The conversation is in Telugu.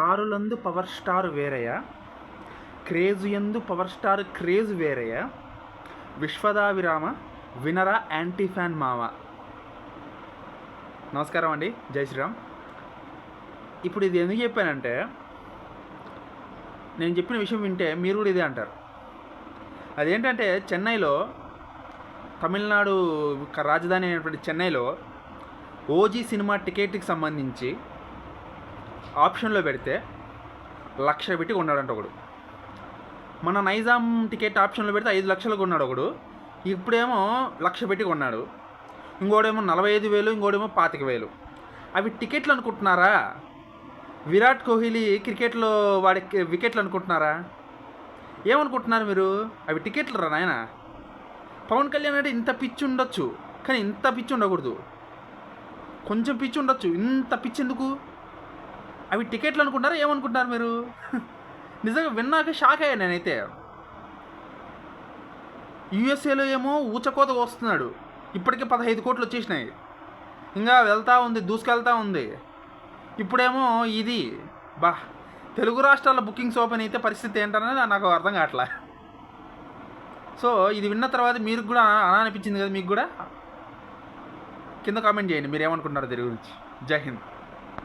స్టారులందు పవర్ స్టార్ వేరయ్య. క్రేజ్ ఎందు పవర్ స్టార్ క్రేజ్ వేరయ్య. విశ్వదావిరామ వినరా యాంటీ ఫ్యాన్ మావ. నమస్కారం అండి. జై శ్రీరామ్. ఇప్పుడు ఇది ఎందుకు చెప్పానంటే నేను చెప్పిన విషయం వింటే మీరు కూడా ఇదే అంటారు. అదేంటంటే చెన్నైలో తమిళనాడు రాజధాని అయినటువంటి చెన్నైలో ఓజీ సినిమా టికెట్కి సంబంధించి ఆప్షన్లో పెడితే లక్ష పెట్టి కొన్నాడంట ఒకడు. మన నైజాం టికెట్ ఆప్షన్లో పెడితే ఐదు లక్షలు కొన్నాడు ఒకడు. ఇప్పుడేమో లక్ష పెట్టి కొన్నాడు. ఇంకోడేమో నలభై ఐదు వేలు ఇంకోడేమో పాతిక వేలు. అవి టికెట్లు అనుకుంటున్నారా? విరాట్ కోహ్లీ క్రికెట్లో వాడి వికెట్లు అనుకుంటున్నారా? ఏమనుకుంటున్నారు మీరు? అవి టికెట్లు రా నాయన? పవన్ కళ్యాణ్ అంటే ఇంత పిచ్చి ఉండొచ్చు. కానీ ఇంత పిచ్చి ఉండకూడదు. కొంచెం పిచ్చి ఉండొచ్చు. ఇంత పిచ్చి ఎందుకు? అవి టికెట్లు అనుకుంటారా? ఏమనుకుంటారు మీరు? నిజంగా విన్నాక షాక్ అయ్యాను నేనైతే. యూఎస్ఏలో ఏమో ఊచకోత వస్తున్నాడు ఇప్పటికే పదహైదు కోట్లు వచ్చేసినాయి. ఇంకా వెళ్తా ఉంది దూసుకెళ్తా ఉంది. ఇప్పుడేమో ఇది. బా తెలుగు రాష్ట్రాల బుకింగ్స్ ఓపెన్ అయితే పరిస్థితి ఏంటనే నాకు అర్థం కావట్లా. సో ఇది విన్న తర్వాత మీరు కూడా అనా అనిపించింది కదా మీకు కూడా? కింద కామెంట్ చేయండి మీరు ఏమనుకుంటున్నారు దీని గురించి. జై హింద్.